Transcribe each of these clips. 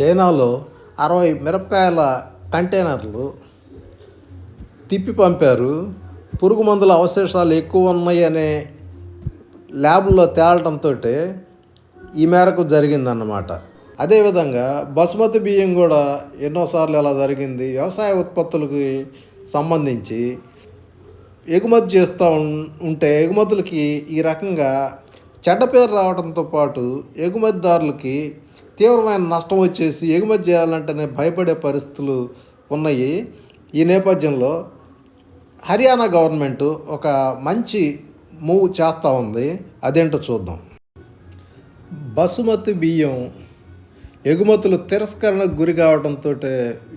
చైనాలో అరవై మిరపకాయల కంటైనర్లు తిప్పి పంపారు. పురుగు మందుల అవశేషాలు ఎక్కువ ఉన్నాయనే ల్యాబ్లో తేలటంతో ఈ మేరకు జరిగిందన్నమాట. అదేవిధంగా బసుమతి బియ్యం కూడా ఎన్నోసార్లు ఇలా జరిగింది. వ్యవసాయ ఉత్పత్తులకి సంబంధించి ఎగుమతి చేస్తూ ఉం- ఉంటే ఎగుమతులకి ఈ రకంగా చెడ్డ పేరు రావడంతో పాటు ఎగుమతిదారులకి తీవ్రమైన నష్టం వచ్చేసి ఎగుమతి చేయాలంటేనే భయపడే పరిస్థితులు ఉన్నాయి. ఈ నేపథ్యంలో హర్యానా గవర్నమెంట్ ఒక మంచి మూవ్ చేస్తూ ఉంది. అదేంటో చూద్దాం. బసుమతి బియ్యం ఎగుమతులు తిరస్కరణకు గురి కావడంతో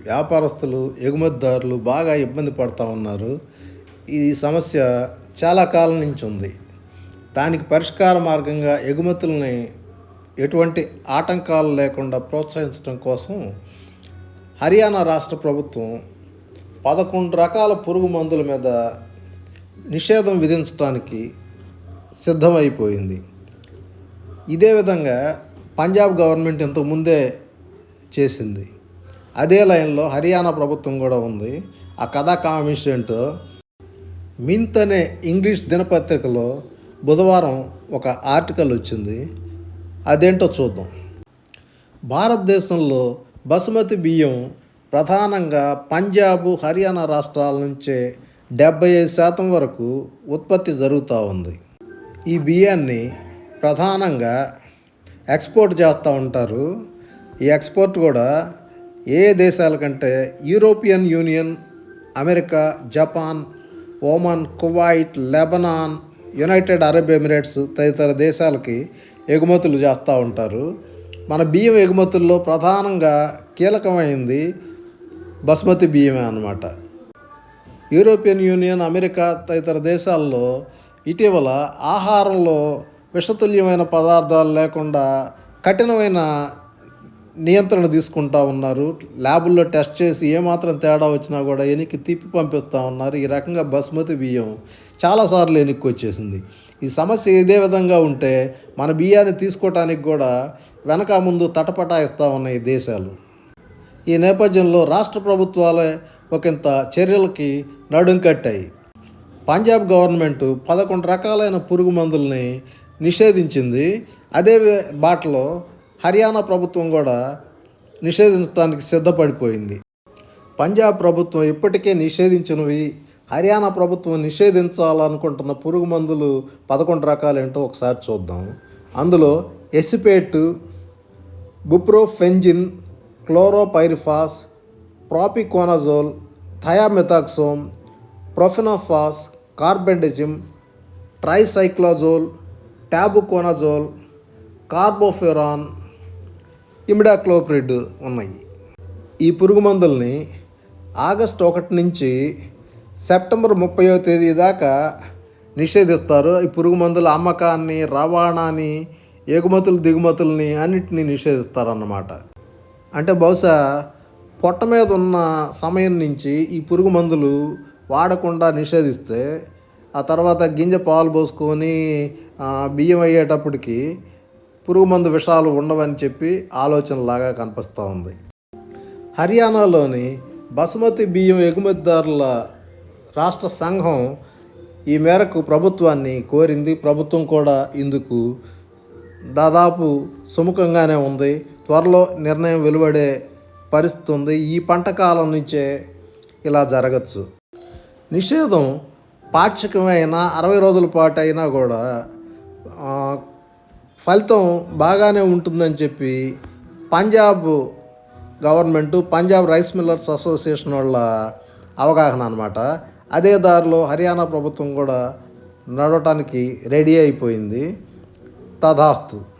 వ్యాపారస్తులు ఎగుమతిదారులు బాగా ఇబ్బంది పడుతూ ఉన్నారు. ఈ సమస్య చాలా కాలం నుంచి ఉంది. దానికి పరిష్కార మార్గంగా ఎగుమతుల్ని ఎటువంటి ఆటంకాలు లేకుండా ప్రోత్సహించడం కోసం హర్యానా రాష్ట్ర ప్రభుత్వం పదకొండు రకాల పురుగు మందుల మీద నిషేధం విధించడానికి సిద్ధమైపోయింది. ఇదే విధంగా పంజాబ్ గవర్నమెంట్ ఇంతకు ముందే చేసింది. అదే లైన్లో హర్యానా ప్రభుత్వం కూడా ఉంది. ఆ కథా కామిషన్ మింత్ అనే ఇంగ్లీష్ దినపత్రికలో బుధవారం ఒక ఆర్టికల్ వచ్చింది. అదేంటో చూద్దాం. భారతదేశంలో బసుమతి బియ్యం ప్రధానంగా పంజాబ్ హర్యానా రాష్ట్రాల నుంచే డెబ్బై ఐదు శాతం వరకు ఉత్పత్తి జరుగుతూ ఉంది. ఈ బియ్యాన్ని ప్రధానంగా ఎక్స్పోర్ట్ చేస్తూ ఉంటారు. ఈ ఎక్స్పోర్ట్ కూడా ఏ దేశాల కంటే European Union America Japan Oman Kuwait Lebanon United Arab Emirates తదితర దేశాలకి ఎగుమతులు చేస్తూ ఉంటారు. మన బియ్యం ఎగుమతుల్లో ప్రధానంగా కీలకమైంది బస్మతి బియ్యమే అన్నమాట. యూరోపియన్ యూనియన్ అమెరికా తదితర దేశాల్లో ఇటీవల ఆహారంలో విషతుల్యమైన పదార్థాలు లేకుండా కఠినమైన నియంత్రణ తీసుకుంటా ఉన్నారు. ల్యాబుల్లో టెస్ట్ చేసి ఏమాత్రం తేడా వచ్చినా కూడా ఎనికి తిప్పి పంపిస్తూ ఉన్నారు. ఈ రకంగా బస్మతి బియ్యం చాలాసార్లు ఎనుక్కి వచ్చేసింది. ఈ సమస్య ఇదే విధంగా ఉంటే మన బియ్యాన్ని తీసుకోవటానికి కూడా వెనక ముందు తటపటాయిస్తూ ఉన్నాయి ఈ దేశాలు. ఈ నేపథ్యంలో రాష్ట్ర ప్రభుత్వాలే ఒకంత చర్యలకి నడుం కట్టాయి. పంజాబ్ గవర్నమెంట్ పదకొండు రకాలైన పురుగు మందుల్ని నిషేధించింది. అదే బాటలో హర్యానా ప్రభుత్వం కూడా నిషేధించడానికి సిద్ధపడిపోయింది. పంజాబ్ ప్రభుత్వం ఇప్పటికే నిషేధించినవి హర్యానా ప్రభుత్వం నిషేధించాలనుకుంటున్న పురుగు మందులు పదకొండు రకాలేంటో ఒకసారి చూద్దాం. అందులో acephate buprofezin chlorpyrifos propiconazole thiamethoxam profenofos carbendazim tricyclazole tebuconazole carbofuran imidacloprid ఉన్నాయి. ఈ పురుగు మందుల్ని ఆగస్టు ఒకటి నుంచి సెప్టెంబర్ ముప్పైవ తేదీ దాకా నిషేధిస్తారు. ఈ పురుగు మందుల అమ్మకాన్ని రవాణాని ఎగుమతులు దిగుమతుల్ని అన్నిటినీ నిషేధిస్తారన్నమాట. అంటే బహుశా పొట్ట మీద ఉన్న సమయం నుంచి ఈ పురుగు మందులు వాడకుండా నిషేధిస్తే ఆ తర్వాత గింజ పాలు పోసుకొని బియ్యం అయ్యేటప్పటికి పురుగు మందు విషాలు ఉండవని చెప్పి ఆలోచనలాగా కనిపిస్తూ ఉంది. హర్యానాలోని బసుమతి బియ్యం ఎగుమతిదారుల రాష్ట్ర సంఘం ఈ మేరకు ప్రభుత్వాన్ని కోరింది. ప్రభుత్వం కూడా ఇందుకు దాదాపు సుముఖంగానే ఉంది. త్వరలో నిర్ణయం వెలువడే పరిస్థితి ఉంది. ఈ పంట కాలం నుంచే ఇలా జరగచ్చు. నిషేధం పాక్షికమైన అరవై రోజుల పాటు అయినా కూడా ఫలితం బాగానే ఉంటుందని చెప్పి Punjab government Punjab rice millers association వాళ్ళ అవగాహన అనమాట అదే దారిలో హర్యానా ప్రభుత్వం కూడా నడవటానికి రెడీ అయిపోయింది. తదాస్తు.